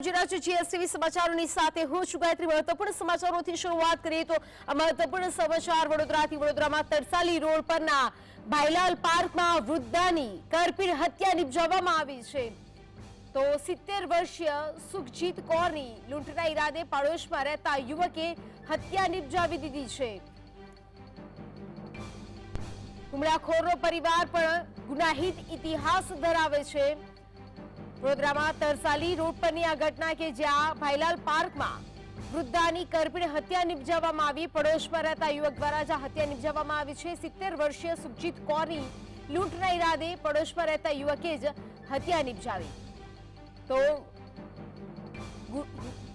Gujarat GSTV સમાચારોની સાથે હું છું ગાયત્રી સમાચારોથી શરૂઆત કરીએ તો મહત્વપૂર્ણ સમાચાર વડોદરાથી વડોદરામાં તરસાલી રોડ પરના ભાઈલાલ પાર્કમાં વૃદ્ધાની હત્યા નિપજાવવામાં આવી છે. તો સિત્તેર વર્ષીય સુખજીત કૌરની લૂંટના ઈરાદે પાડોશમાં રહેતા યુવકે હત્યા નિપજાવી દીધી છે. હુમલાખોરનો પરિવાર પણ ગુનાહિત ઇતિહાસ ધરાવે છે. વડોદરામાં તરસાલી રોડ પરની આ ઘટના કે જ્યાં ભાઈલાલ પાર્કમાં વૃદ્ધાની કરપીણ હત્યા નિપજાવવામાં આવી. પડોશમાં રહેતા યુવક દ્વારા જ હત્યા નિપજાવવામાં આવી છે. સિત્તેર વર્ષીય સુખજીત કોરની લૂંટના ઈરાદે પડોશમાં રહેતા યુવકે જ હત્યા નિપજાવી. તો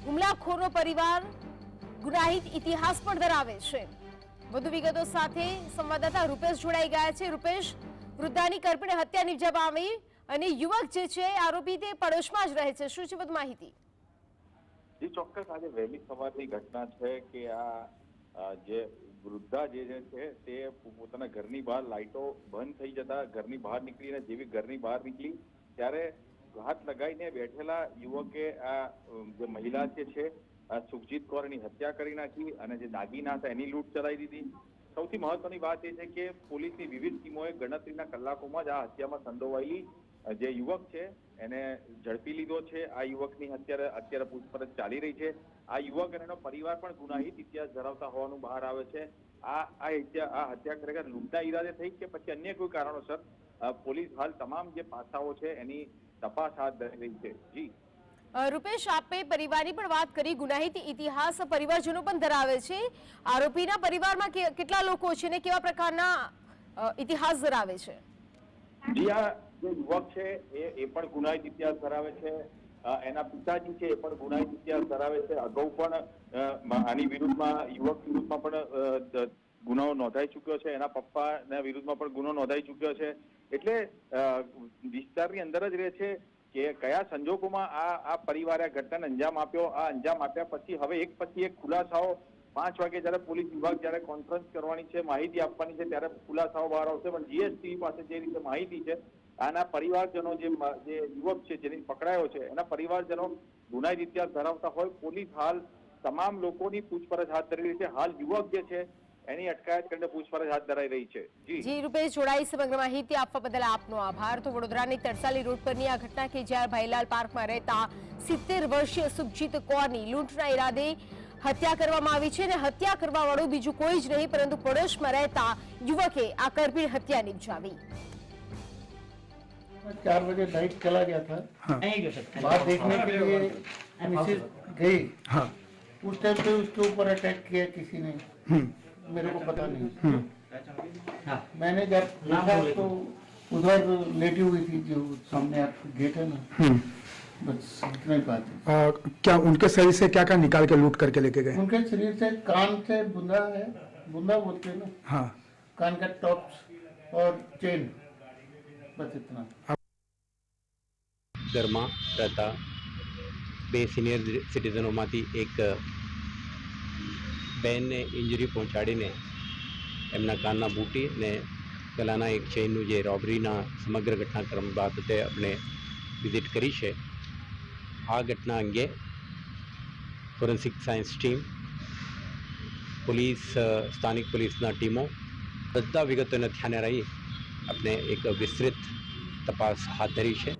હુમલાખોરનો પરિવાર ગુનાહિત ઇતિહાસ પણ ધરાવે છે. વધુ વિગતો સાથે સંવાદદાતા રૂપેશ જોડાઈ ગયા છે. રૂપેશ, વૃદ્ધાની કરપીણ હત્યા નિપજાવવામાં આવી. અને યુવક જે છે આરોપી તે પડોશમાં જ રહે છે. શું છે, વધુ માહિતી? જે, ચોક્કસ. આજે વહેલી સવારની ઘટના છે કે આ જે વૃદ્ધા જે છે, તે પોતાના ઘરની બહાર લાઇટો બંધ થઈ જતા ઘરની બહાર નીકળીને જેવી ઘરની બહાર નીકળી, ત્યારે હાથ લગાવીને બેઠેલા યુવકે આ જે મહિલા જે છે સુખજીત કૌરની હત્યા કરી નાખી અને જે દાગીના હતા, એની લૂંટ ચલાવી દીધી. સૌથી મહત્વની વાત એ છે કે પોલીસની વિવિધ ટીમોએ ગણતરીના કલાકોમાં જ આ હત્યામાં સંડોવાયેલી જે યુવક છે એને ઝડપી લીધો છે. આ યુવકની અત્યારે અત્યારે પૂછપરછ ચાલી રહી છે. આ યુવક અને એનો પરિવાર પણ ગુનાહિત ઇતિહાસ ધરાવતા હોવાનું બહાર આવે છે. આ આ હત્યા આ હત્યા ખરેખર લૂંટના ઈરાદે થઈ કે પછી અન્ય કોઈ કારણોસર પોલીસ હાલ તમામ જે પાસાઓ છે એની તપાસ હાથ ધરી રહી છે. જી. રૂપેશ આપે પરિવારની પણ વાત કરી. ગુનાહિત ઇતિહાસ પરિવારજનો પણ ધરાવે છે. આરોપીના પરિવારમાં કેટલા લોકો છે ને કેવા પ્રકારના ઇતિહાસ ધરાવે છે? જી આ જે યુવક છે, એ એ પણ ગુનાહિત ઇતિહાસ ધરાવે છે. એના પિતાજી છે, એ પણ ગુનાહિત ઇતિહાસ ધરાવે છે. અગાઉ પણ આની વિરુદ્ધમાં, યુવક વિરુદ્ધમાં પણ ગુનાઓ ગુનો નોંધાઈ ચુક્યો છે. એના પપ્પાના વિરુદ્ધમાં પણ ગુનો નોંધાઈ ચુક્યો છે. એટલે વિસ્તારની અંદર જ રહે છે કે કયા સંજોગોમાં આ આ પરિવારે ઘટનાને અંજામ આપ્યો? આ અંજામ આપ્યા પછી હવે એક પછી એક ખુલાસાઓ પાંચ વાગે જ્યારે પોલીસ વિભાગ જ્યારે કોન્ફરન્સ કરવાની છે, માહિતી આપવાની છે, ત્યારે ખુલાસાઓ બહાર આવશે. પણ જીએસટીવી પાસે જે રીતે માહિતી છે આના પરિવારજનો જે યુવક છે, જેની પકડાયો છે, એના પરિવારજનો ગુનાહિત ઇતિહાસ ધરાવતા હોય, પોલીસ હાલ તમામ લોકોની પૂછપરછ હાથ ધરી રહી છે. હાલ યુવક જે છે, એની અટકાયત કરીને પૂછપરછ હાથ ધરાઈ રહી છે. જી. રૂપેશ જોડાઈ સમગ્ર માહિતી આપવા બદલ આપનો આભાર. તો વડોદરાની તરસાલી રોડ પરની આ ઘટના કે જ્યાં ભાઈલાલ પાર્કમાં રહેતા સિત્તેર વર્ષીય સુખજીત કોરની લૂંટના ઈરાદે હત્યા કરવામાં આવી છે અને હત્યા કરવા વાળું બીજું કોઈ જ નહીં, પરંતુ પડોશમાં રહેતા યુવકે આ કરપીણ હત્યા નિપજાવી. चार बजे लाइट चला गया था। बाहर देखने के लिए मिसेज गई हाँ। उस टाइम पे उसके ऊपर अटैक किया किसी ने। मेरे को पता नहीं। मैंने जब देखा तो उधर लेटी हुई थी जो सामने आप गेट है ना। बस इतना बात है। आ, क्या उनके शरीर से क्या क्या निकाल के लूट करके लेके गए? उनके शरीर से कान से बुंदा है बुंदा बोलते हैं ना। हाँ। कान का टॉप्स और चेन बस इतना। ઘરમાં રહેતા બે સિનિયર સિટીઝનોમાંથી એક બેનને ઇન્જરી પહોંચાડીને એમના કાનના બૂટી ને પહેલાંના એક ચેઇનનું જે રોબરીના સમગ્ર ઘટનાક્રમ બાબતે આપણે વિઝિટ કરી છે. આ ઘટના અંગે ફોરેન્સિક સાયન્સ ટીમ પોલીસ સ્થાનિક પોલીસના ટીમો બધા વિગતોને ધ્યાને રહી આપણે એક વિસ્તૃત તપાસ હાથ ધરી છે.